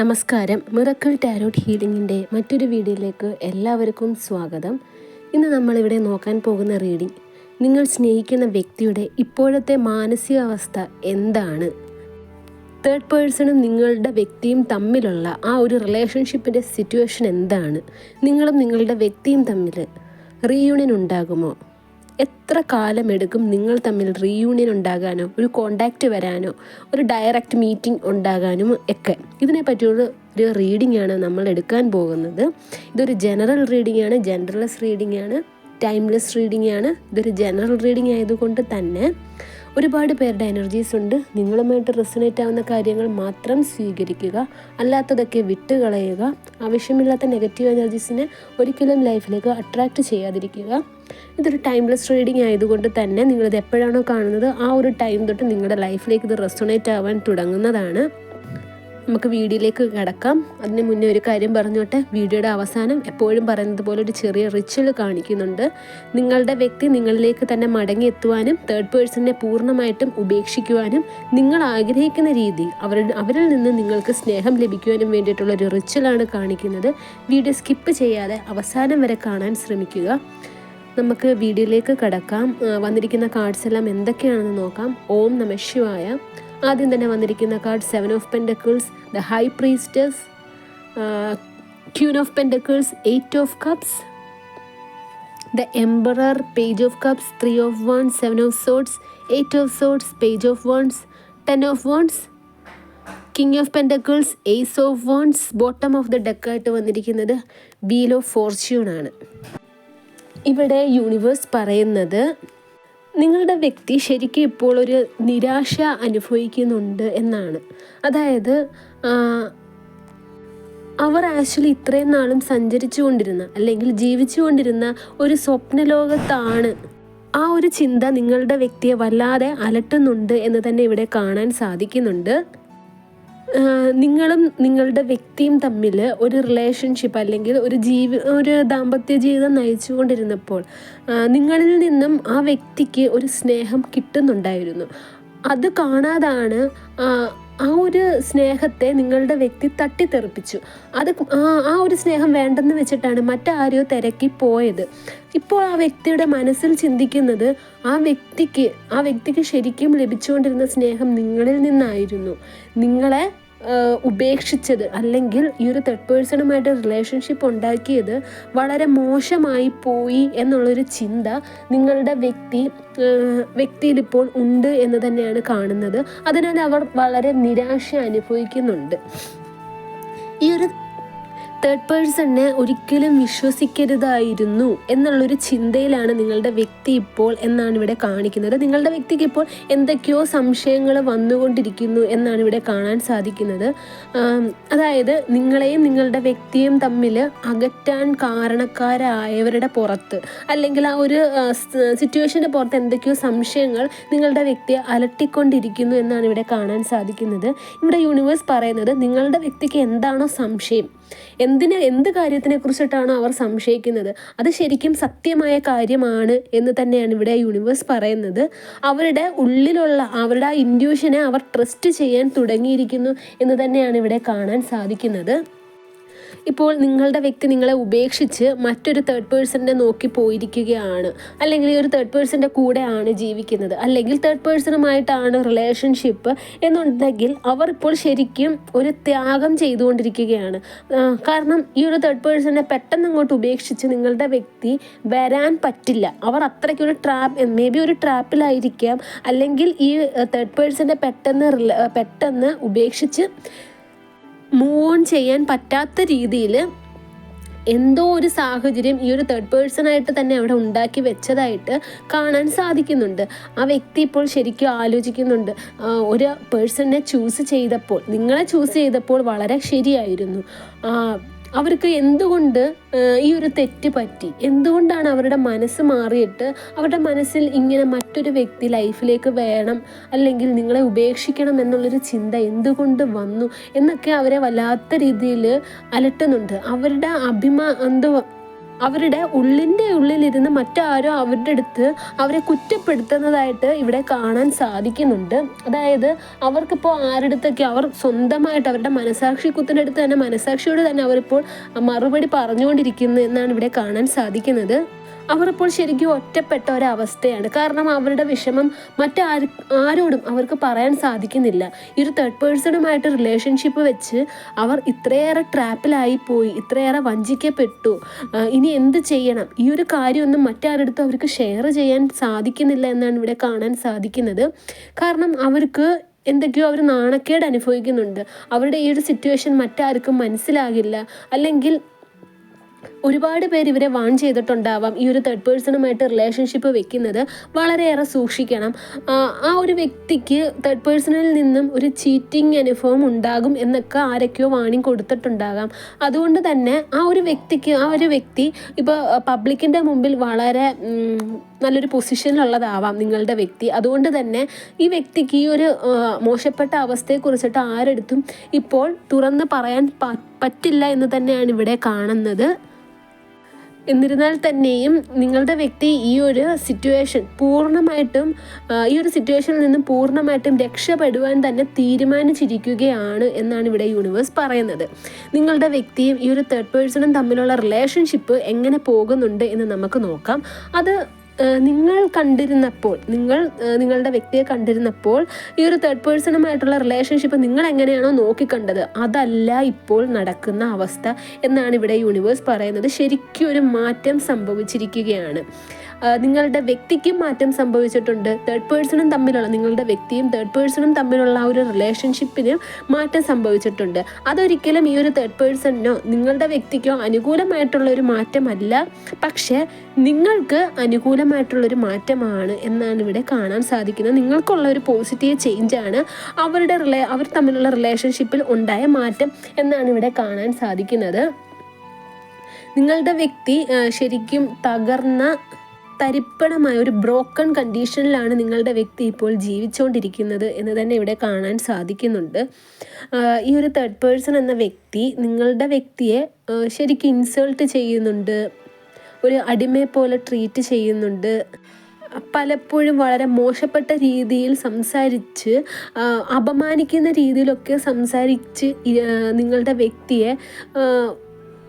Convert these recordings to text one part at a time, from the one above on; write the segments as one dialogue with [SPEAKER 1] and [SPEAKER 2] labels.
[SPEAKER 1] നമസ്കാരം. Miracle tarot ഹീലിംഗിന്റെ മറ്റൊരു വീഡിയോയിലേക്ക് എല്ലാവർക്കും സ്വാഗതം. ഇന്ന് നമ്മളിവിടെ നോക്കാൻ പോകുന്ന റീഡിംഗ് നിങ്ങൾ സ്നേഹിക്കുന്ന വ്യക്തിയുടെ ഇപ്പോഴത്തെ മാനസികാവസ്ഥ എന്താണ്? തേർഡ് പേഴ്സണും നിങ്ങളുടെ വ്യക്തിയും തമ്മിലുള്ള ആ ഒരു റിലേഷൻഷിപ്പിന്റെ സിറ്റുവേഷൻ എന്താണ്? നിങ്ങളും നിങ്ങളുടെ വ്യക്തിയും തമ്മിൽ റീയൂണിയൻ ഉണ്ടാകുമോ? എത്ര കാലമെടുക്കും നിങ്ങൾ തമ്മിൽ റീയൂണിയൻ ഉണ്ടാകാനോ ഒരു കോണ്ടാക്റ്റ് വരാനോ ഒരു ഡയറക്റ്റ് മീറ്റിംഗ് ഉണ്ടാകാനും ഒക്കെ. ഇതിനെ പറ്റിയുള്ള ഒരു റീഡിംഗ് ആണ് നമ്മൾ എടുക്കാൻ പോകുന്നത്. ഇതൊരു ജനറൽ റീഡിംഗ് ആണ് ജനറലസ് റീഡിംഗ് ആണ് ടൈംലെസ് റീഡിംഗ് ആണ്. ഇതൊരു ജനറൽ റീഡിംഗ് ആയതുകൊണ്ട് തന്നെ ഒരുപാട് പേരുടെ എനർജീസ് ഉണ്ട്. നിങ്ങളുമായിട്ട് റെസനേറ്റ് ആവുന്ന കാര്യങ്ങൾ മാത്രം സ്വീകരിക്കുക അല്ലാത്തതൊക്കെ വിട്ടുകളയുക ആവശ്യമില്ലാത്ത നെഗറ്റീവ് എനർജീസിനെ ഒരിക്കലും ലൈഫിലേക്ക് അട്രാക്റ്റ് ചെയ്യാതിരിക്കുക. ഇതൊരു ടൈംലെസ് റീഡിങ് ആയതുകൊണ്ട് തന്നെ നിങ്ങളിത് എപ്പോഴാണോ കാണുന്നത് ആ ഒരു ടൈം തൊട്ട് നിങ്ങളുടെ ലൈഫിലേക്ക് ഇത് റെസൊണേറ്റ് ആവാൻ തുടങ്ങുന്നതാണ്. നമുക്ക് വീഡിയോയിലേക്ക് കിടക്കാം. അതിന് മുന്നേ ഒരു കാര്യം പറഞ്ഞോട്ടെ. വീഡിയോയുടെ അവസാനം എപ്പോഴും പറയുന്നത് പോലെ ഒരു ചെറിയ റിച്വൽ കാണിക്കുന്നുണ്ട്. നിങ്ങളുടെ വ്യക്തി നിങ്ങളിലേക്ക് തന്നെ മടങ്ങി എത്തുവാനും തേർഡ് പേഴ്സണിനെ പൂർണമായിട്ടും ഉപേക്ഷിക്കുവാനും നിങ്ങൾ ആഗ്രഹിക്കുന്ന രീതി അവരുടെ അവരിൽ നിന്ന് നിങ്ങൾക്ക് സ്നേഹം ലഭിക്കുവാനും വേണ്ടിയിട്ടുള്ള ഒരു റിച്വലാണ് കാണിക്കുന്നത്. വീഡിയോ സ്കിപ്പ് ചെയ്യാതെ അവസാനം വരെ കാണാൻ ശ്രമിക്കുക. നമുക്ക് വീഡിയോയിലേക്ക് കടക്കാം. വന്നിരിക്കുന്ന കാർഡ്സ് എല്ലാം എന്തൊക്കെയാണെന്ന് നോക്കാം. ഓം നമ ശിവായ. ആദ്യം തന്നെ വന്നിരിക്കുന്ന card seven of pentacles the high priestess queen of pentacles eight of cups the emperor page of cups three of wands seven of swords eight of swords page of wands ten of wands king of pentacles ace of wands bottom of the ഡെക്കായിട്ട് വന്നിരിക്കുന്നത് wheel of Fortune ആണ്. ഇവിടെ universe പറയുന്നത് നിങ്ങളുടെ വ്യക്തി ശരിക്കും ഇപ്പോൾ ഒരു നിരാശ അനുഭവിക്കുന്നുണ്ട് എന്നാണ്. അതായത് അവർ ആക്ച്വലി ഇത്രയും നാളും സഞ്ചരിച്ചു കൊണ്ടിരുന്ന അല്ലെങ്കിൽ ജീവിച്ചു കൊണ്ടിരുന്ന ഒരു സ്വപ്നലോകത്താണ് ആ ഒരു ചിന്ത നിങ്ങളുടെ വ്യക്തിയെ വല്ലാതെ അലട്ടുന്നുണ്ട് എന്ന് തന്നെ ഇവിടെ കാണാൻ സാധിക്കുന്നുണ്ട്. നിങ്ങളും നിങ്ങളുടെ വ്യക്തിയും തമ്മിൽ ഒരു റിലേഷൻഷിപ്പ് അല്ലെങ്കിൽ ഒരു ജീവി ഒരു ദാമ്പത്യ ജീവിതം നയിച്ചു കൊണ്ടിരുന്നപ്പോൾ നിങ്ങളിൽ നിന്നും ആ വ്യക്തിക്ക് ഒരു സ്നേഹം കിട്ടുന്നുണ്ടായിരുന്നു. അത് കാണാതാണ് ആ ഒരു സ്നേഹത്തെ നിങ്ങളുടെ വ്യക്തി തട്ടിത്തെറിപ്പിച്ചു. അത് ആ ഒരു സ്നേഹം വേണ്ടെന്ന് വെച്ചിട്ടാണ് മറ്റാരെയോ തിരക്കി പോയത് ഇപ്പോൾ ആ വ്യക്തിയുടെ മനസ്സിൽ ചിന്തിക്കുന്നത് ആ വ്യക്തിക്ക് ആ വ്യക്തിക്ക് ശരിക്കും ലഭിച്ചുകൊണ്ടിരുന്ന സ്നേഹം നിങ്ങളിൽ നിന്നായിരുന്നു. നിങ്ങളെ ഉപേക്ഷിച്ചത് അല്ലെങ്കിൽ ഈ ഒരു തേർഡ് പേഴ്സണുമായിട്ട് റിലേഷൻഷിപ്പ് ഉണ്ടാക്കിയത് വളരെ മോശമായി പോയി എന്നുള്ളൊരു ചിന്ത നിങ്ങളുടെ വ്യക്തി വ്യക്തിയിൽ ഇപ്പോൾ ഉണ്ട് എന്ന് തന്നെയാണ് കാണുന്നത്. അതിനാൽ അവർ വളരെ നിരാശ അനുഭവിക്കുന്നുണ്ട്. ഈ ഒരു തേർഡ് പേഴ്സണിനെ ഒരിക്കലും വിശ്വസിക്കരുതായിരുന്നു എന്നുള്ളൊരു ചിന്തയിലാണ് നിങ്ങളുടെ വ്യക്തി ഇപ്പോൾ എന്നാണ് ഇവിടെ കാണിക്കുന്നത്. നിങ്ങളുടെ വ്യക്തിക്ക് ഇപ്പോൾ എന്തൊക്കെയോ സംശയങ്ങൾ വന്നുകൊണ്ടിരിക്കുന്നു എന്നാണ് ഇവിടെ കാണാൻ സാധിക്കുന്നത്. അതായത് നിങ്ങളെയും നിങ്ങളുടെ വ്യക്തിയും തമ്മിൽ അകറ്റാൻ കാരണക്കാരായവരുടെ പുറത്ത് അല്ലെങ്കിൽ ആ ഒരു സിറ്റുവേഷന്റെ പുറത്ത് എന്തൊക്കെയോ സംശയങ്ങൾ നിങ്ങളുടെ വ്യക്തിയെ അലട്ടിക്കൊണ്ടിരിക്കുന്നു എന്നാണ് ഇവിടെ കാണാൻ സാധിക്കുന്നത്. ഇവിടെ യൂണിവേഴ്സ് പറയുന്നത് നിങ്ങളുടെ വ്യക്തിക്ക് എന്താണോ സംശയം. എന്തിന് എന്ത് കാര്യത്തിനെ കുറിച്ചിട്ടാണോ അവർ സംശയിക്കുന്നത്? അത് ശരിക്കും സത്യമായ കാര്യമാണ് എന്ന് തന്നെയാണ് ഇവിടെ യൂണിവേഴ്സ് പറയുന്നത്. അവരുടെ ഉള്ളിലുള്ള അവരുടെ ആ ഇൻഡ്യൂഷനെ അവർ ട്രസ്റ്റ് ചെയ്യാൻ തുടങ്ങിയിരിക്കുന്നു എന്ന് തന്നെയാണ് ഇവിടെ കാണാൻ സാധിക്കുന്നത്. ഇപ്പോൾ നിങ്ങളുടെ വ്യക്തി നിങ്ങളെ ഉപേക്ഷിച്ച് മറ്റൊരു തേർഡ് പേഴ്സണിനെ നോക്കി പോയിരിക്കുകയാണ്. അല്ലെങ്കിൽ ഒരു തേർഡ് പേഴ്സന്റെ കൂടെയാണ് ജീവിക്കുന്നത്. അല്ലെങ്കിൽ തേർഡ് പേഴ്സണുമായിട്ടാണ് റിലേഷൻഷിപ്പ് എന്നുണ്ടെങ്കിൽ അവർ ഇപ്പോൾ ശരിക്കും ഒരു ത്യാഗം ചെയ്തുകൊണ്ടിരിക്കുകയാണ്. കാരണം ഈ ഒരു തേർഡ് പേഴ്സണെ പെട്ടെന്ന് അങ്ങോട്ട് ഉപേക്ഷിച്ച് നിങ്ങളുടെ വ്യക്തി വരാൻ പറ്റില്ല. അവർ അത്രയ്ക്കൊരു ട്രാപ്പ് മേ ബി ഒരു ട്രാപ്പിലായിരിക്കാം അല്ലെങ്കിൽ ഈ തേർഡ് പേഴ്സണെ പെട്ടെന്ന് പെട്ടെന്ന് ഉപേക്ഷിച്ച് മൂവ് ഓൺ ചെയ്യാൻ പറ്റാത്ത രീതിയിൽ എന്തോ ഒരു സാഹചര്യം ഈ ഒരു തേർഡ് പേഴ്സൺ ആയിട്ട് തന്നെ അവിടെ ഉണ്ടാക്കി വെച്ചതായിട്ട് കാണാൻ സാധിക്കുന്നുണ്ട്. ആ വ്യക്തി ഇപ്പോൾ ശരിക്കും ആലോചിക്കുന്നുണ്ട്. ഒരു പേഴ്സണിനെ ചൂസ് ചെയ്തപ്പോൾ നിങ്ങളെ ചൂസ് ചെയ്തപ്പോൾ വളരെ ശരിയായിരുന്നു. അവർക്ക് എന്തുകൊണ്ട് ഈ ഒരു തെറ്റ് പറ്റി? എന്തുകൊണ്ടാണ് അവരുടെ മനസ്സ് മാറിയിട്ട് അവരുടെ മനസ്സിൽ ഇങ്ങനെ മറ്റൊരു വ്യക്തി ലൈഫിലേക്ക് വേണം അല്ലെങ്കിൽ നിങ്ങളെ ഉപേക്ഷിക്കണം എന്നുള്ളൊരു ചിന്ത എന്തുകൊണ്ട് വന്നു എന്നൊക്കെ അവരെ വല്ലാത്ത രീതിയിൽ അലട്ടുന്നുണ്ട്. അവരുടെ അഭിമാ എന്തോ അവരുടെ ഉള്ളിന്റെ ഉള്ളിലിരുന്ന് മറ്റാരോ അവരുടെ അടുത്ത് അവരെ കുറ്റപ്പെടുത്തുന്നതായിട്ട് ഇവിടെ കാണാൻ സാധിക്കുന്നുണ്ട്. അതായത് അവർക്കിപ്പോൾ ആരുടെ അടുത്തൊക്കെ അവർ സ്വന്തമായിട്ട് അവരുടെ മനസാക്ഷി കുത്തിന്റെ കുത്തിനടുത്ത് തന്നെ മനസാക്ഷിയോട് തന്നെ അവരിപ്പോൾ മറുപടി പറഞ്ഞുകൊണ്ടിരിക്കുന്നു എന്നാണ് ഇവിടെ കാണാൻ സാധിക്കുന്നത്. അവർ ഇപ്പോൾ ശരിക്കും ഒറ്റപ്പെട്ട ഒരവസ്ഥയാണ്. കാരണം അവരുടെ വിഷമം മറ്റാര് ആരോടും അവർക്ക് പറയാൻ സാധിക്കുന്നില്ല. ഈ ഒരു തേർഡ് പേഴ്സണുമായിട്ട് റിലേഷൻഷിപ്പ് വെച്ച് അവർ ഇത്രയേറെ ട്രാപ്പിലായി പോയി ഇത്രയേറെ വഞ്ചിക്കപ്പെട്ടു. ഇനി എന്ത് ചെയ്യണം? ഈ ഒരു കാര്യമൊന്നും മറ്റാരടുത്തും അവർക്ക് ഷെയർ ചെയ്യാൻ സാധിക്കുന്നില്ല എന്നാണ് ഇവിടെ കാണാൻ സാധിക്കുന്നത്. കാരണം അവർക്ക് എന്തൊക്കെയോ അവർ നാണക്കേട് അനുഭവിക്കുന്നുണ്ട്. അവരുടെ ഈ ഒരു സിറ്റുവേഷൻ മറ്റാർക്കും മനസ്സിലാകില്ല. അല്ലെങ്കിൽ ഒരുപാട് പേര് ഇവരെ വാൺ ചെയ്തിട്ടുണ്ടാവാം. ഈ ഒരു തേർഡ് പേഴ്സണുമായിട്ട് റിലേഷൻഷിപ്പ് വെക്കുന്നത് വളരെയേറെ സൂക്ഷിക്കണം. ആ, ഒരു വ്യക്തിക്ക് തേർഡ് പേഴ്സണിൽ നിന്നും ഒരു ചീറ്റിംഗ് അനുഭവം ഉണ്ടാകും എന്നൊക്കെ ആരൊക്കെയോ വാണിംഗ് കൊടുത്തിട്ടുണ്ടാകാം. അതുകൊണ്ട് തന്നെ ആ ഒരു വ്യക്തിക്ക് ആ ഒരു വ്യക്തി ഇപ്പോൾ പബ്ലിക്കിന്റെ മുമ്പിൽ വളരെ നല്ലൊരു പൊസിഷനിലുള്ളതാവാം നിങ്ങളുടെ വ്യക്തി. അതുകൊണ്ട് തന്നെ ഈ വ്യക്തിക്ക് ഈ ഒരു മോശപ്പെട്ട അവസ്ഥയെക്കുറിച്ചിട്ട് ആരെടുത്തും ഇപ്പോൾ തുറന്ന് പറയാൻ പറ്റില്ല എന്ന് തന്നെയാണ് ഇവിടെ കാണുന്നത്. എന്നിരുന്നാൽ തന്നെയും നിങ്ങളുടെ വ്യക്തി ഈ ഒരു സിറ്റുവേഷൻ പൂർണമായിട്ടും ഈ ഒരു സിറ്റുവേഷനിൽ നിന്നും പൂർണമായിട്ടും രക്ഷപ്പെടുവാൻ തന്നെ തീരുമാനിച്ചിരിക്കുകയാണ് എന്നാണ് ഇവിടെ യൂണിവേഴ്സ് പറയുന്നത്. നിങ്ങളുടെ വ്യക്തിയും ഈ ഒരു തേർഡ് പേഴ്സണും തമ്മിലുള്ള റിലേഷൻഷിപ്പ് എങ്ങനെ പോകുന്നുണ്ട് എന്ന് നമുക്ക് നോക്കാം. അത് നിങ്ങൾ കണ്ടിരുന്നപ്പോൾ നിങ്ങൾ നിങ്ങളുടെ വ്യക്തിയെ കണ്ടിരുന്നപ്പോൾ ഈ ഒരു തേർഡ് പേഴ്സണുമായിട്ടുള്ള റിലേഷൻഷിപ്പ് നിങ്ങൾ എങ്ങനെയാണോ നോക്കിക്കണ്ടത്? അതല്ല ഇപ്പോൾ നടക്കുന്ന അവസ്ഥ എന്നാണ് ഇവിടെ യൂണിവേഴ്സ് പറയുന്നത്. ശരിക്കും ഒരു മാറ്റം സംഭവിച്ചിരിക്കുകയാണ്. നിങ്ങളുടെ വ്യക്തിക്കും മാറ്റം സംഭവിച്ചിട്ടുണ്ട്. തേർഡ് പേഴ്സണും തമ്മിലുള്ള നിങ്ങളുടെ വ്യക്തിയും തേർഡ് പേഴ്സണും തമ്മിലുള്ള ആ ഒരു റിലേഷൻഷിപ്പിന് മാറ്റം സംഭവിച്ചിട്ടുണ്ട്. അതൊരിക്കലും ഈ ഒരു തേർഡ് പേഴ്സണിനോ നിങ്ങളുടെ വ്യക്തിക്കോ അനുകൂലമായിട്ടുള്ള ഒരു മാറ്റമല്ല. പക്ഷേ നിങ്ങൾക്ക് അനുകൂലമായിട്ടുള്ള ഒരു മാറ്റമാണ് എന്നാണ് ഇവിടെ കാണാൻ സാധിക്കുന്നത്. നിങ്ങൾക്കുള്ള ഒരു പോസിറ്റീവ് ചേഞ്ചാണ് അവരുടെ റിലേ അവർ തമ്മിലുള്ള റിലേഷൻഷിപ്പിൽ ഉണ്ടായ മാറ്റം എന്നാണ് ഇവിടെ കാണാൻ സാധിക്കുന്നത്. നിങ്ങളുടെ വ്യക്തി ശരിക്കും തകർന്ന തരിപ്പണമായ ഒരു ബ്രോക്കൺ കണ്ടീഷനിലാണ് നിങ്ങളുടെ വ്യക്തി ഇപ്പോൾ ജീവിച്ചുകൊണ്ടിരിക്കുന്നത് എന്ന് തന്നെ ഇവിടെ കാണാൻ സാധിക്കുന്നുണ്ട്. ഈ ഒരു തേർഡ് പേഴ്സൺ എന്ന വ്യക്തി നിങ്ങളുടെ വ്യക്തിയെ ശരിക്കും ഇൻസൾട്ട് ചെയ്യുന്നുണ്ട് ഒരു അടിമയെ പോലെ ട്രീറ്റ് ചെയ്യുന്നുണ്ട്. പലപ്പോഴും വളരെ മോശപ്പെട്ട രീതിയിൽ സംസാരിച്ച് അപമാനിക്കുന്ന രീതിയിലൊക്കെ സംസാരിച്ച് നിങ്ങളുടെ വ്യക്തിയെ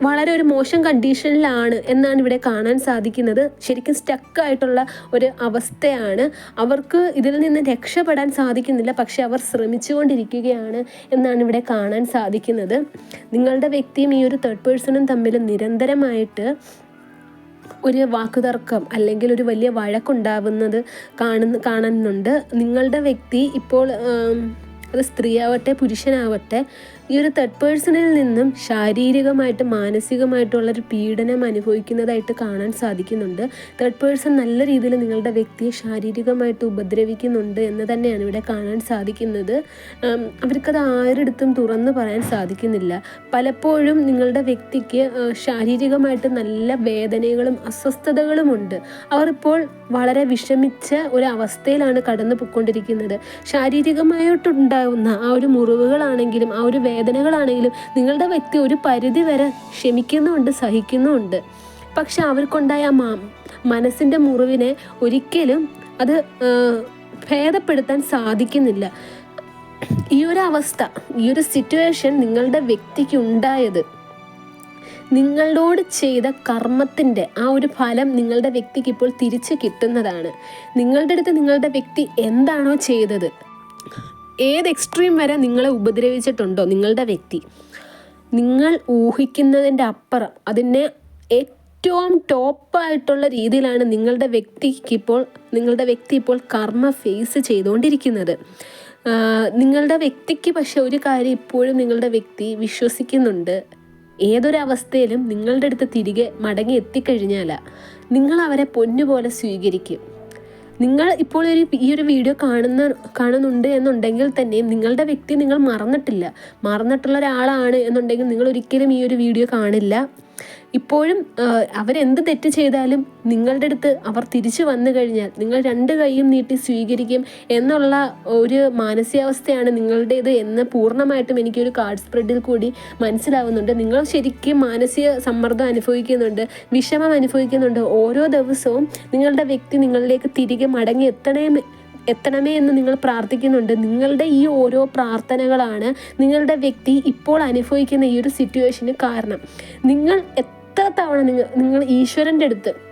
[SPEAKER 1] വളരെ ഒരു മോശം കണ്ടീഷനിലാണ് എന്നാണ് ഇവിടെ കാണാൻ സാധിക്കുന്നത്. ശരിക്കും സ്റ്റക്കായിട്ടുള്ള ഒരു അവസ്ഥയാണ്. അവർക്ക് ഇതിൽ നിന്ന് രക്ഷപ്പെടാൻ സാധിക്കുന്നില്ല. പക്ഷെ അവർ ശ്രമിച്ചുകൊണ്ടിരിക്കുകയാണ് എന്നാണ് ഇവിടെ കാണാൻ സാധിക്കുന്നത്. നിങ്ങളുടെ വ്യക്തിയും ഈ ഒരു തേർഡ് പേഴ്സണും തമ്മിൽ നിരന്തരമായിട്ട് ഒരു വാക്കുതർക്കം അല്ലെങ്കിൽ ഒരു വലിയ വഴക്കുണ്ടാവുന്നത് കാണുന്ന കാണുന്നുണ്ട് നിങ്ങളുടെ വ്യക്തി ഇപ്പോൾ അത് സ്ത്രീയാവട്ടെ പുരുഷനാവട്ടെ ഈ ഒരു തേർഡ് പേഴ്സണിൽ നിന്നും ശാരീരികമായിട്ട് മാനസികമായിട്ടുള്ള ഒരു പീഡനം അനുഭവിക്കുന്നതായിട്ട് കാണാൻ സാധിക്കുന്നുണ്ട്. തേർഡ് പേഴ്സൺ നല്ല രീതിയിൽ നിങ്ങളുടെ വ്യക്തിയെ ശാരീരികമായിട്ട് ഉപദ്രവിക്കുന്നുണ്ട് എന്ന് തന്നെയാണ് ഇവിടെ കാണാൻ സാധിക്കുന്നത്. അവർക്കത് ആരെടുത്തും തുറന്നു പറയാൻ സാധിക്കുന്നില്ല. പലപ്പോഴും നിങ്ങളുടെ വ്യക്തിക്ക് ശാരീരികമായിട്ട് നല്ല വേദനകളും അസ്വസ്ഥതകളുമുണ്ട് അവർ ഇപ്പോൾ വളരെ വിഷമിച്ച ഒരു അവസ്ഥയിലാണ് കടന്നു പോയിക്കൊണ്ടിരിക്കുന്നത് പൊയ്ക്കൊണ്ടിരിക്കുന്നത് ശാരീരികമായിട്ടുണ്ടാവുന്ന ആ ഒരു മുറിവുകളാണെങ്കിലും ആ ഒരു വേദനകളാണെങ്കിലും നിങ്ങളുടെ വ്യക്തി ഒരു പരിധി വരെ ക്ഷമിക്കുന്നുണ്ട് സഹിക്കുന്നുണ്ട്. പക്ഷെ അവർക്കുണ്ടായ മാ മനസ്സിന്റെ മുറിവിനെ ഒരിക്കലും അത് ഭേദപ്പെടുത്താൻ സാധിക്കുന്നില്ല. ഈ ഒരു അവസ്ഥ ഈ ഒരു സിറ്റുവേഷൻ നിങ്ങളുടെ വ്യക്തിക്ക് ഉണ്ടായത് നിങ്ങളോട് ചെയ്ത കർമ്മത്തിന്റെ ആ ഒരു ഫലം നിങ്ങളുടെ വ്യക്തിക്ക് ഇപ്പോൾ തിരിച്ച് കിട്ടുന്നതാണ്. നിങ്ങളുടെ അടുത്ത് നിങ്ങളുടെ വ്യക്തി എന്താണോ ചെയ്തത് ഏത് എക്സ്ട്രീം വരെ നിങ്ങളെ ഉപദ്രവിച്ചിട്ടുണ്ടോ നിങ്ങളുടെ വ്യക്തി നിങ്ങൾ ഊഹിക്കുന്നതിന്റെ അപ്പുറം അതിനെ ഏറ്റവും ടോപ്പായിട്ടുള്ള രീതിയിലാണ് നിങ്ങളുടെ വ്യക്തിക്ക് ഇപ്പോൾ നിങ്ങളുടെ വ്യക്തി ഇപ്പോൾ കർമ്മ ഫേസ് ചെയ്തുകൊണ്ടിരിക്കുന്നത്. നിങ്ങളുടെ വ്യക്തിക്ക് പക്ഷെ ഒരു കാര്യം ഇപ്പോഴും നിങ്ങളുടെ വ്യക്തി വിശ്വസിക്കുന്നുണ്ട്. ഏതൊരവസ്ഥയിലും നിങ്ങളുടെ അടുത്ത് തിരികെ മടങ്ങി എത്തിക്കഴിഞ്ഞാൽ നിങ്ങൾ അവരെ പൊന്നുപോലെ സ്വീകരിക്കും. നിങ്ങൾ ഇപ്പോൾ ഒരു ഈ ഒരു വീഡിയോ കാണുന്ന കാണുന്നുണ്ട് എന്നുണ്ടെങ്കിൽ തന്നെയും നിങ്ങളുടെ വ്യക്തി നിങ്ങൾ മറന്നിട്ടില്ല. മറന്നിട്ടുള്ള ഒരാളാണ് എന്നുണ്ടെങ്കിൽ നിങ്ങൾ ഒരിക്കലും ഈ ഒരു വീഡിയോ കാണില്ല. ഇപ്പോഴും അവരെന്ത് തെറ്റ് ചെയ്താലും നിങ്ങളുടെ അടുത്ത് അവർ തിരിച്ചു വന്നു കഴിഞ്ഞാൽ നിങ്ങൾ രണ്ട് കൈയും നീട്ടി സ്വീകരിക്കും എന്നുള്ള ഒരു മാനസികാവസ്ഥയാണ് നിങ്ങളുടേത് എന്ന് പൂർണമായിട്ടും എനിക്കൊരു കാർഡ് സ്പ്രെഡിൽ കൂടി മനസ്സിലാവുന്നുണ്ട്. നിങ്ങൾ ശരിക്കും മാനസിക സമ്മർദ്ദം അനുഭവിക്കുന്നുണ്ട് വിഷമം അനുഭവിക്കുന്നുണ്ട്. ഓരോ ദിവസവും നിങ്ങളുടെ വ്യക്തി നിങ്ങളിലേക്ക് തിരികെ മടങ്ങി എത്തണേ എത്തണമേ എന്ന് നിങ്ങൾ പ്രാർത്ഥിക്കുന്നുണ്ട്. നിങ്ങളുടെ ഈ ഓരോ പ്രാർത്ഥനകളാണ് നിങ്ങളുടെ വ്യക്തി ഇപ്പോൾ അനുഭവിക്കുന്ന ഈ ഒരു സിറ്റുവേഷന് കാരണം. നിങ്ങൾ എത്ര തവണ നിങ്ങൾ നിങ്ങൾ ഈശ്വരന്റെ അടുത്ത്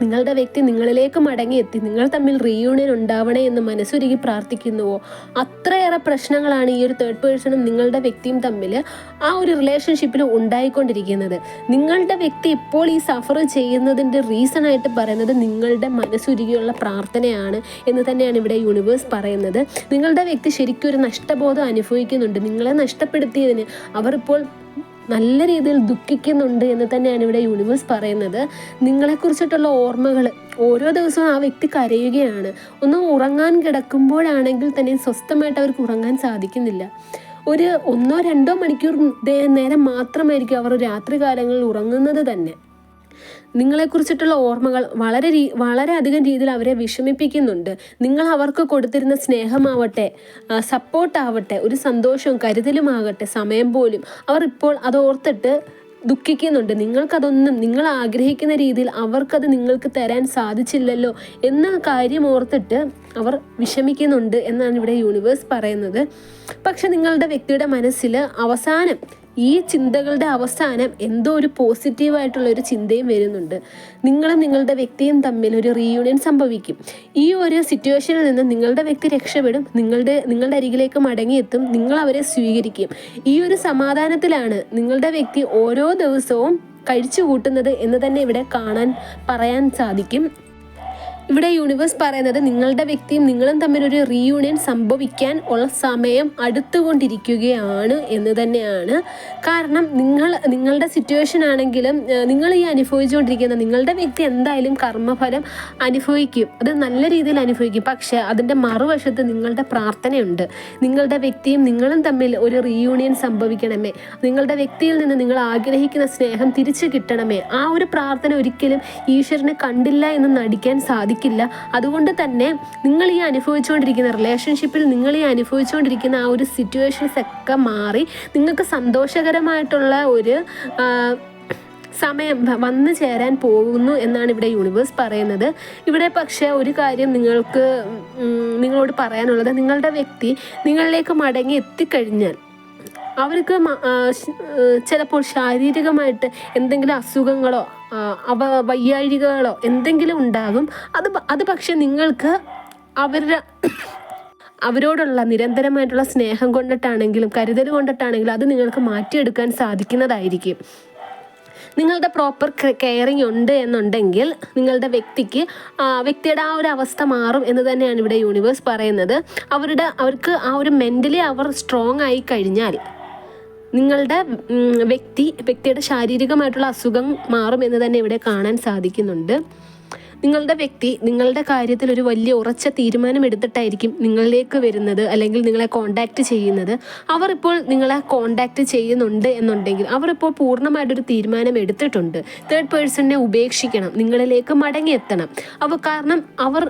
[SPEAKER 1] നിങ്ങളുടെ വ്യക്തി നിങ്ങളിലേക്ക് മടങ്ങിയെത്തി നിങ്ങൾ തമ്മിൽ റീയൂണിയൻ ഉണ്ടാവണേ എന്ന് മനസ്സൊരുക്കി പ്രാർത്ഥിക്കുന്നുവോ? അത്രയേറെ പ്രശ്നങ്ങളാണ് ഈ ഒരു തേർഡ് പേഴ്സണും നിങ്ങളുടെ വ്യക്തിയും തമ്മിൽ ആ ഒരു റിലേഷൻഷിപ്പിൽ ഉണ്ടായിക്കൊണ്ടിരിക്കുന്നത്. നിങ്ങളുടെ വ്യക്തി ഇപ്പോൾ ഈ സഫർ ചെയ്യുന്നതിന്റെ റീസൺ ആയിട്ട് പറയുന്നത് നിങ്ങളുടെ മനസ്സുരുകിയുള്ള പ്രാർത്ഥനയാണ് എന്ന് തന്നെയാണ് ഇവിടെ യൂണിവേഴ്സ് പറയുന്നത്. നിങ്ങളുടെ വ്യക്തി ശരിക്കും ഒരു നഷ്ടബോധം അനുഭവിക്കുന്നുണ്ട്. നിങ്ങളെ നഷ്ടപ്പെടുത്തിയതിന് അവർ ഇപ്പോൾ നല്ല രീതിയിൽ ദുഃഖിക്കുന്നുണ്ട് എന്ന് തന്നെയാണ് ഇവിടെ യൂണിവേഴ്സ് പറയുന്നത്. നിങ്ങളെക്കുറിച്ചിട്ടുള്ള ഓർമ്മകൾ ഓരോ ദിവസവും ആ വ്യക്തി കരയുകയാണ്. ഒന്ന് ഉറങ്ങാൻ കിടക്കുമ്പോഴാണെങ്കിൽ തന്നെ സ്വസ്ഥമായിട്ട് അവർക്ക് ഉറങ്ങാൻ സാധിക്കുന്നില്ല. ഒരു ഒന്നോ രണ്ടോ മണിക്കൂർ നേരം മാത്രമായിരിക്കും അവർ രാത്രി കാലങ്ങളിൽ ഉറങ്ങുന്നത് തന്നെ. നിങ്ങളെക്കുറിച്ചിട്ടുള്ള ഓർമ്മകൾ വളരെ രീ വളരെ അധികം രീതിയിൽ അവരെ വിഷമിപ്പിക്കുന്നുണ്ട്. നിങ്ങൾ അവർക്ക് കൊടുത്തിരുന്ന സ്നേഹമാവട്ടെ സപ്പോർട്ടാവട്ടെ ഒരു സന്തോഷവും കരുതലുമാകട്ടെ സമയം പോലും അവർ ഇപ്പോൾ അത് ഓർത്തിട്ട് ദുഃഖിക്കുന്നുണ്ട്. നിങ്ങൾക്കതൊന്നും നിങ്ങൾ ആഗ്രഹിക്കുന്ന രീതിയിൽ അവർക്കത് നിങ്ങൾക്ക് തരാൻ സാധിച്ചില്ലല്ലോ എന്ന കാര്യം ഓർത്തിട്ട് അവർ വിഷമിക്കുന്നുണ്ട് എന്നാണ് ഇവിടെ യൂണിവേഴ്സ് പറയുന്നത്. പക്ഷെ നിങ്ങളുടെ വ്യക്തിയുടെ മനസ്സിൽ അവസാനം ഈ ചിന്തകളുടെ അവസാനം എന്തോ ഒരു പോസിറ്റീവായിട്ടുള്ള ഒരു ചിന്തയും വരുന്നുണ്ട്. നിങ്ങളും നിങ്ങളുടെ വ്യക്തിയും തമ്മിൽ ഒരു റീയൂണിയൻ സംഭവിക്കും. ഈ ഒരു സിറ്റുവേഷനിൽ നിന്ന് നിങ്ങളുടെ വ്യക്തി രക്ഷപ്പെടും നിങ്ങളുടെ നിങ്ങളുടെ അരികിലേക്ക് മടങ്ങിയെത്തും നിങ്ങൾ അവരെ സ്വീകരിക്കും. ഈ ഒരു സമാധാനത്തിലാണ് നിങ്ങളുടെ വ്യക്തി ഓരോ ദിവസവും കഴിച്ചു കൂട്ടുന്നത് എന്ന് തന്നെ ഇവിടെ കാണാൻ പറയാൻ സാധിക്കും. ഇവിടെ യൂണിവേഴ്സ് പറയുന്നത് നിങ്ങളുടെ വ്യക്തിയും നിങ്ങളും തമ്മിൽ ഒരു റീയൂണിയൻ സംഭവിക്കാൻ ഉള്ള സമയം അടുത്തുകൊണ്ടിരിക്കുകയാണ് എന്ന് തന്നെയാണ്. കാരണം നിങ്ങൾ നിങ്ങളുടെ സിറ്റുവേഷൻ ആണെങ്കിലും നിങ്ങൾ ഈ അനുഭവിച്ചുകൊണ്ടിരിക്കുന്ന നിങ്ങളുടെ വ്യക്തി എന്തായാലും കർമ്മഫലം അനുഭവിക്കും. അത് നല്ല രീതിയിൽ അനുഭവിക്കും. പക്ഷേ അതിന്റെ മറുവശത്ത് നിങ്ങളുടെ പ്രാർത്ഥനയുണ്ട്. നിങ്ങളുടെ വ്യക്തിയും നിങ്ങളും തമ്മിൽ ഒരു റീയൂണിയൻ സംഭവിക്കണമേ. നിങ്ങളുടെ വ്യക്തിയിൽ നിന്ന് നിങ്ങൾ ആഗ്രഹിക്കുന്ന സ്നേഹം തിരിച്ചു കിട്ടണമേ. ആ ഒരു പ്രാർത്ഥന ഒരിക്കലും ഈശ്വരനെ കണ്ടില്ല എന്ന് നടിക്കാൻ സാധിക്കില്ല. അതുകൊണ്ട് തന്നെ നിങ്ങൾ ഈ അനുഭവിച്ചുകൊണ്ടിരിക്കുന്ന റിലേഷൻഷിപ്പിൽ നിങ്ങൾ ഈ അനുഭവിച്ചുകൊണ്ടിരിക്കുന്ന ആ ഒരു സിറ്റുവേഷൻസ് ഒക്കെ മാറി നിങ്ങൾക്ക് സന്തോഷകരമായിട്ടുള്ള ഒരു സമയം വന്നു ചേരാൻ പോകുന്നു എന്നാണ് ഇവിടെ യൂണിവേഴ്സ് പറയുന്നത്. ഇവിടെ പക്ഷേ ഒരു കാര്യം നിങ്ങൾക്ക് നിങ്ങളോട് പറയാനുള്ളത് നിങ്ങളുടെ വ്യക്തി നിങ്ങളിലേക്ക് മടങ്ങി എത്തിക്കഴിഞ്ഞാൽ അവർക്ക് ചിലപ്പോൾ ശാരീരികമായിട്ട് എന്തെങ്കിലും അസുഖങ്ങളോ അവ വയ്യാഴികകളോ എന്തെങ്കിലും ഉണ്ടാകും. അത് അത് പക്ഷെ നിങ്ങൾക്ക് അവരുടെ അവരോടുള്ള നിരന്തരമായിട്ടുള്ള സ്നേഹം കൊണ്ടിട്ടാണെങ്കിലും കരുതൽ കൊണ്ടിട്ടാണെങ്കിലും അത് നിങ്ങൾക്ക് മാറ്റിയെടുക്കാൻ സാധിക്കുന്നതായിരിക്കും. നിങ്ങളുടെ പ്രോപ്പർ കെയറിങ് ഉണ്ട് എന്നുണ്ടെങ്കിൽ നിങ്ങളുടെ വ്യക്തിക്ക് വ്യക്തിയുടെ ആ ഒരു അവസ്ഥ മാറും എന്ന് തന്നെയാണ് ഇവിടെ യൂണിവേഴ്സ് പറയുന്നത്. അവരുടെ അവർക്ക് ആ ഒരു മെന്റലി അവർ സ്ട്രോങ് ആയി കഴിഞ്ഞാൽ നിങ്ങളുടെ വ്യക്തി വ്യക്തിയുടെ ശാരീരികമായിട്ടുള്ള അസുഖം മാറും എന്ന് തന്നെ ഇവിടെ കാണാൻ സാധിക്കുന്നുണ്ട്. നിങ്ങളുടെ വ്യക്തി നിങ്ങളുടെ കാര്യത്തിൽ ഒരു വലിയ ഉറച്ച തീരുമാനം എടുത്തിട്ടായിരിക്കും നിങ്ങളിലേക്ക് വരുന്നത് അല്ലെങ്കിൽ നിങ്ങളെ കോണ്ടാക്ട് ചെയ്യുന്നത്. അവർ ഇപ്പോൾ നിങ്ങളെ കോണ്ടാക്ട് ചെയ്യുന്നുണ്ട് എന്നുണ്ടെങ്കിൽ അവർ ഇപ്പോൾ പൂർണമായിട്ടൊരു തീരുമാനം എടുത്തിട്ടുണ്ട് തേർഡ് പേഴ്സണിനെ ഉപേക്ഷിക്കണം നിങ്ങളിലേക്ക് മടങ്ങിയെത്തണം. അവ കാരണം അവർ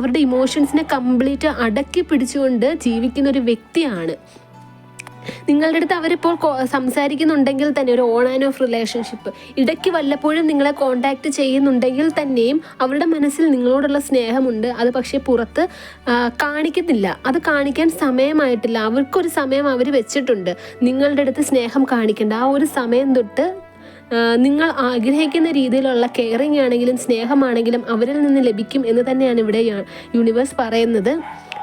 [SPEAKER 1] അവരുടെ ഇമോഷൻസിനെ കംപ്ലീറ്റ് അടക്കി പിടിച്ചുകൊണ്ട് ജീവിക്കുന്ന ഒരു വ്യക്തിയാണ്. നിങ്ങളുടെ അടുത്ത് അവരിപ്പോൾ സംസാരിക്കുന്നുണ്ടെങ്കിൽ തന്നെ ഒരു ഓൺ ആൻഡ് ഓഫ് റിലേഷൻഷിപ്പ് ഇടയ്ക്ക് വല്ലപ്പോഴും നിങ്ങളെ കോണ്ടാക്ട് ചെയ്യുന്നുണ്ടെങ്കിൽ തന്നെയും അവരുടെ മനസ്സിൽ നിങ്ങളോടുള്ള സ്നേഹമുണ്ട്. അത് പക്ഷേ പുറത്ത് കാണിക്കുന്നില്ല. അത് കാണിക്കാൻ സമയമായിട്ടില്ല. അവർക്കൊരു സമയം അവർ വെച്ചിട്ടുണ്ട്. നിങ്ങളുടെ അടുത്ത് സ്നേഹം കാണിക്കേണ്ട. ആ ഒരു സമയം തൊട്ട് നിങ്ങൾ ആഗ്രഹിക്കുന്ന രീതിയിലുള്ള കെയറിങ് ആണെങ്കിലും സ്നേഹമാണെങ്കിലും അവരിൽ നിന്ന് ലഭിക്കും എന്ന് തന്നെയാണ് ഇവിടെ യൂണിവേഴ്സ് പറയുന്നത്.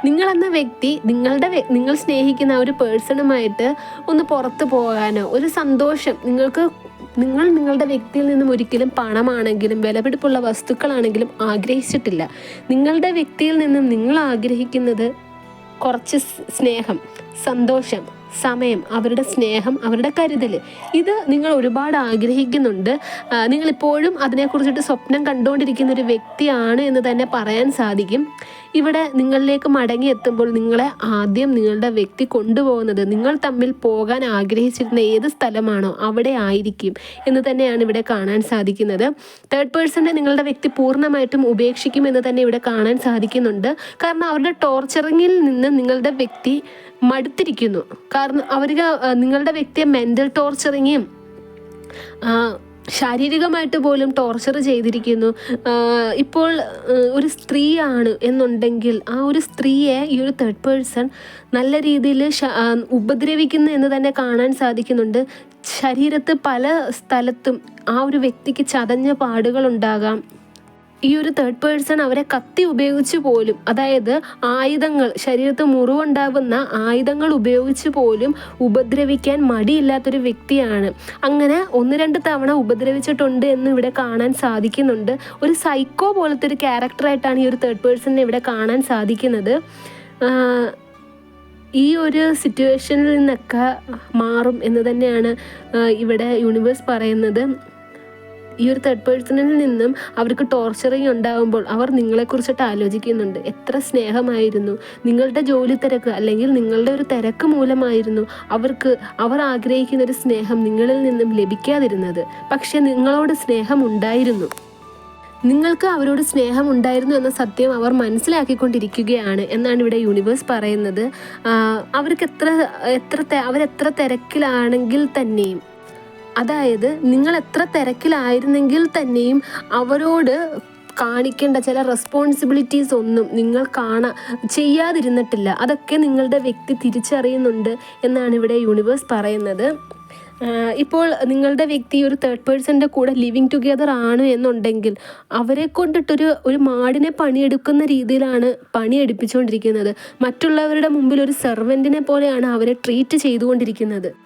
[SPEAKER 1] നിങ്ങളെന്ന വ്യക്തി നിങ്ങളുടെ നിങ്ങൾ സ്നേഹിക്കുന്ന ഒരു പേഴ്സണുമായിട്ട് ഒന്ന് പുറത്തു പോകാനോ ഒരു സന്തോഷം നിങ്ങൾക്ക് നിങ്ങൾ നിങ്ങളുടെ വ്യക്തിയിൽ നിന്നും ഒരിക്കലും പണമാണെങ്കിലും വിലപിടിപ്പുള്ള വസ്തുക്കളാണെങ്കിലും ആഗ്രഹിച്ചിട്ടില്ല. നിങ്ങളുടെ വ്യക്തിയിൽ നിന്നും നിങ്ങൾ ആഗ്രഹിക്കുന്നത് കുറച്ച് സ്നേഹം സന്തോഷം സമയം അവരുടെ സ്നേഹം അവരുടെ കരുതൽ ഇത് നിങ്ങൾ ഒരുപാട് ആഗ്രഹിക്കുന്നുണ്ട്. നിങ്ങളിപ്പോഴും അതിനെക്കുറിച്ചിട്ട് സ്വപ്നം കണ്ടുകൊണ്ടിരിക്കുന്ന ഒരു വ്യക്തിയാണ് എന്ന് തന്നെ പറയാൻ സാധിക്കും. ഇവിടെ നിങ്ങളിലേക്ക് മടങ്ങി എത്തുമ്പോൾ നിങ്ങളെ ആദ്യം നിങ്ങളുടെ വ്യക്തി കൊണ്ടുപോകുന്നത് നിങ്ങൾ തമ്മിൽ പോകാൻ ആഗ്രഹിച്ചിരുന്ന ഏത് സ്ഥലമാണോ അവിടെ ആയിരിക്കും എന്ന് തന്നെയാണ് ഇവിടെ കാണാൻ സാധിക്കുന്നത്. തേർഡ് പേഴ്സണെ നിങ്ങളുടെ വ്യക്തി പൂർണമായിട്ടും ഉപേക്ഷിക്കും എന്ന് തന്നെ ഇവിടെ കാണാൻ സാധിക്കുന്നുണ്ട്. കാരണം അവരുടെ ടോർച്ചറിങ്ങിൽ നിന്ന് നിങ്ങളുടെ വ്യക്തി മടുത്തിരിക്കുന്നു. കാരണം അവർക്ക് നിങ്ങളുടെ വ്യക്തിയെ മെന്റൽ ടോർച്ചറിങ്ങും ശാരീരികമായിട്ട് പോലും ടോർച്ചർ ചെയ്തിരിക്കുന്നു. ഇപ്പോൾ ഒരു സ്ത്രീയാണ് എന്നുണ്ടെങ്കിൽ ആ ഒരു സ്ത്രീയെ ഈ ഒരു തേർഡ് പേഴ്സൺ നല്ല രീതിയിൽ ഉപദ്രവിക്കുന്നു എന്ന് തന്നെ കാണാൻ സാധിക്കുന്നുണ്ട്. ശരീരത്ത് പല സ്ഥലത്തും ആ ഒരു വ്യക്തിക്ക് ചതഞ്ഞ പാടുകൾ ഉണ്ടാകാം. ഈ ഒരു തേർഡ് പേഴ്സൺ അവരെ കത്തി ഉപയോഗിച്ച് പോലും അതായത് ആയുധങ്ങൾ ശരീരത്ത് മുറിവുണ്ടാകുന്ന ആയുധങ്ങൾ ഉപയോഗിച്ച് പോലും ഉപദ്രവിക്കാൻ മടിയില്ലാത്തൊരു വ്യക്തിയാണ്. അങ്ങനെ ഒന്ന് രണ്ട് തവണ ഉപദ്രവിച്ചിട്ടുണ്ട് എന്ന് ഇവിടെ കാണാൻ സാധിക്കുന്നുണ്ട്. ഒരു സൈക്കോ പോലത്തെ ഒരു ക്യാരക്ടറായിട്ടാണ് ഈ ഒരു തേർഡ് പേഴ്സണിനെ ഇവിടെ കാണാൻ സാധിക്കുന്നത്. ഈ ഒരു സിറ്റുവേഷനിൽ നിന്നൊക്കെ മാറും എന്ന് തന്നെയാണ് ഇവിടെ യൂണിവേഴ്സ് പറയുന്നത്. ഈ ഒരു തേർഡ് പേഴ്സണിൽ നിന്നും അവർക്ക് ടോർച്ചറിങ് ഉണ്ടാകുമ്പോൾ അവർ നിങ്ങളെക്കുറിച്ചിട്ട് ആലോചിക്കുന്നുണ്ട്. എത്ര സ്നേഹമായിരുന്നു. നിങ്ങളുടെ ജോലി തിരക്ക് അല്ലെങ്കിൽ നിങ്ങളുടെ ഒരു തിരക്ക് മൂലമായിരുന്നു അവർക്ക് അവർ ആഗ്രഹിക്കുന്ന ഒരു സ്നേഹം നിങ്ങളിൽ നിന്നും ലഭിക്കാതിരുന്നത്. പക്ഷെ നിങ്ങളോട് സ്നേഹം ഉണ്ടായിരുന്നു. നിങ്ങൾക്ക് അവരോട് സ്നേഹം ഉണ്ടായിരുന്നു എന്ന സത്യം അവർ മനസ്സിലാക്കിക്കൊണ്ടിരിക്കുകയാണ് എന്നാണ് ഇവിടെ യൂണിവേഴ്സ് പറയുന്നത്. അവർക്ക് എത്ര എത്ര അവരെത്ര തിരക്കിലാണെങ്കിൽ തന്നെയും അതായത് നിങ്ങൾ എത്ര തിരക്കിലായിരുന്നെങ്കിൽ തന്നെയും അവരോട് കാണിക്കേണ്ട ചില റെസ്പോൺസിബിലിറ്റീസ് ഒന്നും നിങ്ങൾ കാണാ ചെയ്യാതിരുന്നിട്ടില്ല. അതൊക്കെ നിങ്ങളുടെ വ്യക്തി തിരിച്ചറിയുന്നുണ്ട് എന്നാണ് ഇവിടെ യൂണിവേഴ്സ് പറയുന്നത്. ഇപ്പോൾ നിങ്ങളുടെ വ്യക്തി ഒരു തേർഡ് പേഴ്സന്റെ കൂടെ ലിവിങ് ടുഗെദർ ആണ് എന്നുണ്ടെങ്കിൽ അവരെ കൊണ്ടിട്ടൊരു ഒരു മാടിനെ പണിയെടുക്കുന്ന രീതിയിലാണ് പണിയെടുപ്പിച്ചുകൊണ്ടിരിക്കുന്നത്. മറ്റുള്ളവരുടെ മുമ്പിൽ ഒരു സെർവന്റിനെ പോലെയാണ് അവരെ ട്രീറ്റ് ചെയ്തുകൊണ്ടിരിക്കുന്നത്.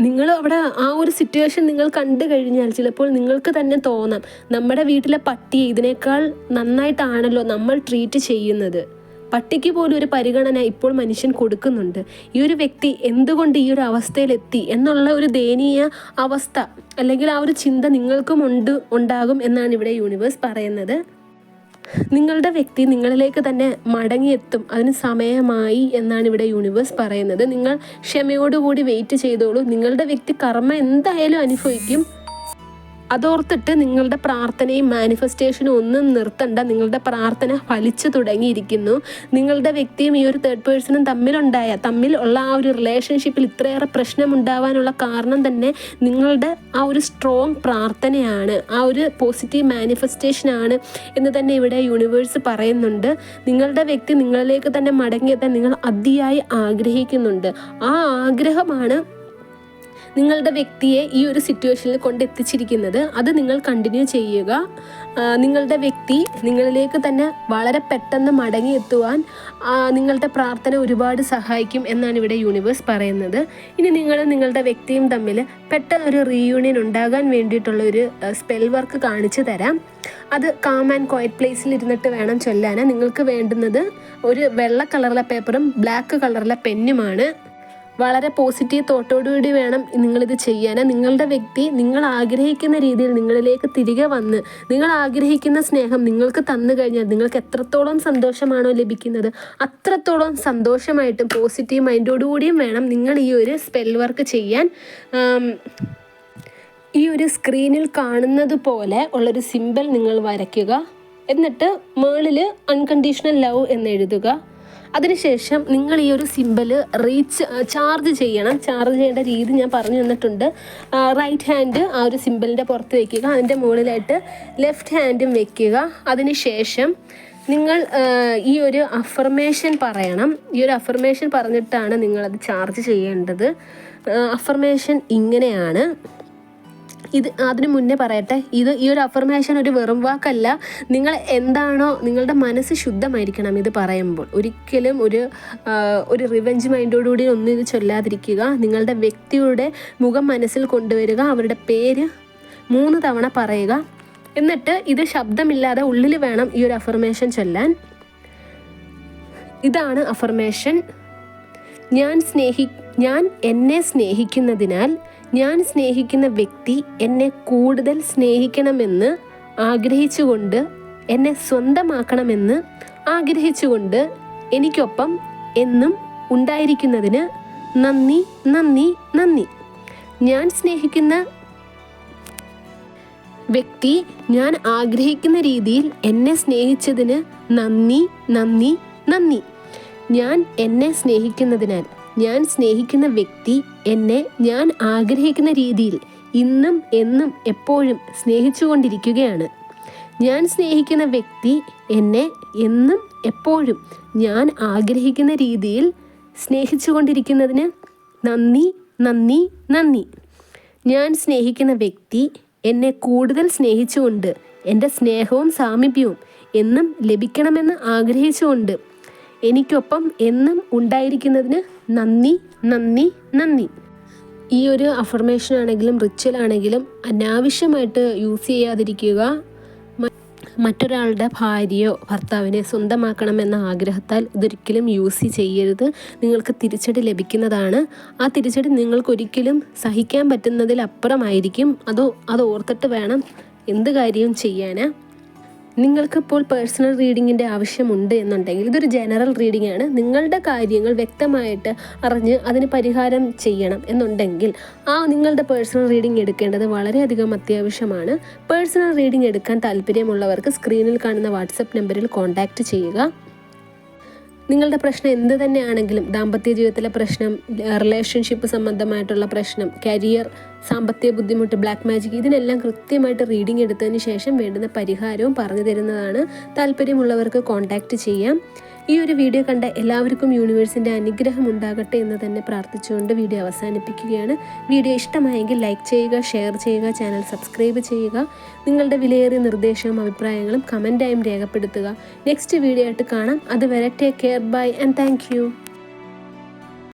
[SPEAKER 1] നിങ്ങൾ അവിടെ ആ ഒരു സിറ്റുവേഷൻ നിങ്ങൾ കണ്ടു കഴിഞ്ഞാൽ ചിലപ്പോൾ നിങ്ങൾക്ക് തന്നെ തോന്നാം. നമ്മുടെ വീട്ടിലെ പട്ടി ഇതിനേക്കാൾ നന്നായിട്ടാണല്ലോ നമ്മൾ ട്രീറ്റ് ചെയ്യുന്നത്. പട്ടിക്ക് പോലും ഒരു പരിഗണന ഇപ്പോൾ മനുഷ്യൻ കൊടുക്കുന്നുണ്ട്. ഈ ഒരു വ്യക്തി എന്തുകൊണ്ട് ഈ ഒരു അവസ്ഥയിലെത്തി എന്നുള്ള ഒരു ദയനീയ അവസ്ഥ അല്ലെങ്കിൽ ആ ഒരു ചിന്ത നിങ്ങൾക്കും ഉണ്ട് ഉണ്ടാകും എന്നാണ് ഇവിടെ യൂണിവേഴ്സ് പറയുന്നത്. നിങ്ങളുടെ വ്യക്തി നിങ്ങളിലേക്ക് തന്നെ മടങ്ങിയെത്തും. അതിന് സമയമായി എന്നാണ് ഇവിടെ യൂണിവേഴ്സ് പറയുന്നത്. നിങ്ങൾ ക്ഷമയോടുകൂടി വെയിറ്റ് ചെയ്തോളൂ. നിങ്ങളുടെ വ്യക്തി കർമ്മ എന്തായാലും അനുഭവിക്കും. അതോർത്തിട്ട് നിങ്ങളുടെ പ്രാർത്ഥനയും മാനിഫെസ്റ്റേഷനും ഒന്നും നിർത്തണ്ട. നിങ്ങളുടെ പ്രാർത്ഥന ഫലിച്ചു തുടങ്ങിയിരിക്കുന്നു. നിങ്ങളുടെ വ്യക്തിയും ഈ ഒരു തേർഡ് പേഴ്സണും തമ്മിലുണ്ടായ തമ്മിൽ ഉള്ള ആ ഒരു റിലേഷൻഷിപ്പിൽ ഇത്രയേറെ പ്രശ്നം ഉണ്ടാവാനുള്ള കാരണം തന്നെ നിങ്ങളുടെ ആ ഒരു സ്ട്രോങ് പ്രാർത്ഥനയാണ്. ആ ഒരു പോസിറ്റീവ് മാനിഫെസ്റ്റേഷനാണ് എന്ന് തന്നെ ഇവിടെ യൂണിവേഴ്സ് പറയുന്നുണ്ട്. നിങ്ങളുടെ വ്യക്തി നിങ്ങളിലേക്ക് തന്നെ മടങ്ങിയെത്താൻ നിങ്ങൾ അതിയായി ആഗ്രഹിക്കുന്നുണ്ട്. ആ ആഗ്രഹമാണ് നിങ്ങളുടെ വ്യക്തിയെ ഈ ഒരു സിറ്റുവേഷനിൽ കൊണ്ടെത്തിച്ചിരിക്കുന്നത് അത് നിങ്ങൾ കണ്ടിന്യൂ ചെയ്യുക. നിങ്ങളുടെ വ്യക്തി നിങ്ങളിലേക്ക് തന്നെ വളരെ പെട്ടെന്ന് മടങ്ങിയെത്തുവാൻ നിങ്ങളുടെ പ്രാർത്ഥന ഒരുപാട് സഹായിക്കും എന്നാണ് ഇവിടെ യൂണിവേഴ്സ് പറയുന്നത്. ഇനി നിങ്ങൾ നിങ്ങളുടെ വ്യക്തിയും തമ്മിൽ പെട്ടെന്ന് ഒരു റീയൂണിയൻ ഉണ്ടാകാൻ വേണ്ടിയിട്ടുള്ള ഒരു സ്പെൽ വർക്ക് കാണിച്ചു തരാം. അത് കാം ആൻഡ് ക്വയറ്റ് പ്ലേസിൽ ഇരുന്നിട്ട് വേണം ചൊല്ലാൻ നിങ്ങൾക്ക് വേണ്ടുന്നത് ഒരു വെള്ള കളറിലെ പേപ്പറും ബ്ലാക്ക് കളറിലെ പെന്നുമാണ് വളരെ പോസിറ്റീവ് തോട്ടോടുകൂടി വേണം നിങ്ങളിത് ചെയ്യാൻ. നിങ്ങളുടെ വ്യക്തി നിങ്ങൾ ആഗ്രഹിക്കുന്ന രീതിയിൽ നിങ്ങളിലേക്ക് തിരികെ വന്ന് നിങ്ങൾ ആഗ്രഹിക്കുന്ന സ്നേഹം നിങ്ങൾക്ക് തന്നു കഴിഞ്ഞാൽ നിങ്ങൾക്ക് എത്രത്തോളം സന്തോഷമാണോ ലഭിക്കുന്നത് അത്രത്തോളം സന്തോഷമായിട്ടും പോസിറ്റീവ് മൈൻഡോടുകൂടിയും വേണം നിങ്ങൾ ഈ ഒരു സ്പെൽ വർക്ക് ചെയ്യാൻ. ഈ ഒരു സ്ക്രീനിൽ കാണുന്നത് പോലെ ഉള്ളൊരു സിമ്പിൾ നിങ്ങൾ വരയ്ക്കുക. എന്നിട്ട് മേളിൽ അൺകണ്ടീഷണൽ ലവ് എന്ന് എഴുതുക. അതിനുശേഷം നിങ്ങൾ ഈ ഒരു സിമ്പിൾ റീച്ച് ചാർജ് ചെയ്യണം. ചാർജ് ചെയ്യേണ്ട രീതി ഞാൻ പറഞ്ഞു തന്നിട്ടുണ്ട്. റൈറ്റ് ഹാൻഡ് ആ ഒരു സിമ്പിളിന്റെ പുറത്ത് വയ്ക്കുക അതിന്റെ മുകളിലായിട്ട് ലെഫ്റ്റ് ഹാൻഡും വെക്കുക. അതിനുശേഷം നിങ്ങൾ ഈ ഒരു അഫർമേഷൻ പറയണം. ഈ ഒരു അഫർമേഷൻ പറഞ്ഞിട്ടാണ് നിങ്ങളത് ചാർജ് ചെയ്യേണ്ടത്. അഫർമേഷൻ ഇങ്ങനെയാണ്. ഇത് അതിനു മുന്നേ പറയട്ടെ ഇത് ഈ ഒരു അഫർമേഷൻ ഒരു വെറും വാക്കല്ല. നിങ്ങൾ എന്താണോ നിങ്ങളുടെ മനസ്സ് ശുദ്ധമായിരിക്കണം ഇത് പറയുമ്പോൾ. ഒരിക്കലും ഒരു ഒരു റിവെഞ്ച് മൈൻഡോടുകൂടി ഒന്നും ഇത് ചൊല്ലാതിരിക്കുക. നിങ്ങളുടെ വ്യക്തിയുടെ മുഖം മനസ്സിൽ കൊണ്ടുവരിക അവരുടെ പേര് മൂന്ന് തവണ പറയുക. എന്നിട്ട് ഇത് ശബ്ദമില്ലാതെ ഉള്ളിൽ വേണം ഈ ഒരു അഫർമേഷൻ ചൊല്ലാൻ. ഇതാണ് അഫർമേഷൻ ഞാൻ സ്നേഹി ഞാൻ എന്നെ സ്നേഹിക്കുന്നതിനാൽ ഞാൻ സ്നേഹിക്കുന്ന വ്യക്തി എന്നെ കൂടുതൽ സ്നേഹിക്കണമെന്ന് ആഗ്രഹിച്ചുകൊണ്ട് എന്നെ സ്വന്തമാക്കണമെന്ന് ആഗ്രഹിച്ചുകൊണ്ട് എനിക്കൊപ്പം എന്നും ഉണ്ടായിരിക്കുന്നതിന് നന്ദി നന്ദി നന്ദി. ഞാൻ സ്നേഹിക്കുന്ന വ്യക്തി ഞാൻ ആഗ്രഹിക്കുന്ന രീതിയിൽ എന്നെ സ്നേഹിച്ചതിന് നന്ദി നന്ദി നന്ദി. ഞാൻ എന്നെ സ്നേഹിക്കുന്നതിനാൽ ഞാൻ സ്നേഹിക്കുന്ന വ്യക്തി എന്നെ ഞാൻ ആഗ്രഹിക്കുന്ന രീതിയിൽ ഇന്നും എന്നും എപ്പോഴും സ്നേഹിച്ചുകൊണ്ടിരിക്കുകയാണ്. ഞാൻ സ്നേഹിക്കുന്ന വ്യക്തി എന്നെ എന്നും എപ്പോഴും ഞാൻ ആഗ്രഹിക്കുന്ന രീതിയിൽ സ്നേഹിച്ചുകൊണ്ടിരിക്കുന്നതിന് നന്ദി നന്ദി നന്ദി. ഞാൻ സ്നേഹിക്കുന്ന വ്യക്തി എന്നെ കൂടുതൽ സ്നേഹിച്ചുകൊണ്ട് എന്റെ സ്നേഹവും സാമീപ്യവും എന്നും ലഭിക്കണമെന്ന് ആഗ്രഹിച്ചുകൊണ്ട് എനിക്കൊപ്പം എന്നും ഉണ്ടായിരിക്കുന്നതിന് നന്ദി നന്ദി നന്ദി. ഈ ഒരു അഫർമേഷൻ ആണെങ്കിലും റിച്വൽ ആണെങ്കിലും അനാവശ്യമായിട്ട് യൂസ് ചെയ്യാതിരിക്കുക. മറ്റൊരാളുടെ ഭാര്യയോ ഭർത്താവിനെ സ്വന്തമാക്കണമെന്ന ആഗ്രഹത്താൽ ഇതൊരിക്കലും യൂസ് ചെയ്യരുത്. നിങ്ങൾക്ക് തിരിച്ചടി ലഭിക്കുന്നതാണ്. ആ തിരിച്ചടി നിങ്ങൾക്കൊരിക്കലും സഹിക്കാൻ പറ്റുന്നതിലപ്പുറമായിരിക്കും. അതോ അത് ഓർത്തിട്ട് വേണം എന്ത് കാര്യവും ചെയ്യാൻ നിങ്ങൾക്കിപ്പോൾ പേഴ്സണൽ റീഡിങ്ങിന്റെ ആവശ്യമുണ്ട് എന്നുണ്ടെങ്കിൽ ഇതൊരു ജനറൽ റീഡിംഗ് ആണ്. നിങ്ങളുടെ കാര്യങ്ങൾ വ്യക്തമായിട്ട് അറിഞ്ഞ് അതിന് പരിഹാരം ചെയ്യണം എന്നുണ്ടെങ്കിൽ ആ നിങ്ങളുടെ പേഴ്സണൽ റീഡിംഗ് എടുക്കേണ്ടത് വളരെയധികം അത്യാവശ്യമാണ്. പേഴ്സണൽ റീഡിംഗ് എടുക്കാൻ താല്പര്യമുള്ളവർക്ക് സ്ക്രീനിൽ കാണുന്ന വാട്സപ്പ് നമ്പറിൽ കോൺടാക്റ്റ് ചെയ്യുക. നിങ്ങളുടെ പ്രശ്നം എന്ത് തന്നെയാണെങ്കിലും ദാമ്പത്യ ജീവിതത്തിലെ പ്രശ്നം റിലേഷൻഷിപ്പ് സംബന്ധമായിട്ടുള്ള പ്രശ്നം കരിയർ സാമ്പത്തിക ബുദ്ധിമുട്ട് ബ്ലാക്ക് മാജിക് ഇതിനെല്ലാം കൃത്യമായിട്ട് റീഡിംഗ് എടുത്തതിന് ശേഷം വേണ്ടുന്ന പരിഹാരവും പറഞ്ഞു തരുന്നതാണ്. താല്പര്യമുള്ളവർക്ക് കോൺടാക്റ്റ് ചെയ്യാം. ഈ ഒരു വീഡിയോ കണ്ട എല്ലാവർക്കും യൂണിവേഴ്സിന്റെ അനുഗ്രഹം ഉണ്ടാകട്ടെ എന്ന് തന്നെ പ്രാർത്ഥിച്ചുകൊണ്ട് വീഡിയോ അവസാനിപ്പിക്കുകയാണ്. വീഡിയോ ഇഷ്ടമായെങ്കിൽ ലൈക്ക് ചെയ്യുക ഷെയർ ചെയ്യുക ചാനൽ സബ്സ്ക്രൈബ് ചെയ്യുക. നിങ്ങളുടെ വിലയേറിയ നിർദ്ദേശവും അഭിപ്രായങ്ങളും കമന്റായും രേഖപ്പെടുത്തുക. നെക്സ്റ്റ് വീഡിയോ ആയിട്ട് കാണാം. അതുവരെ take care bye and thank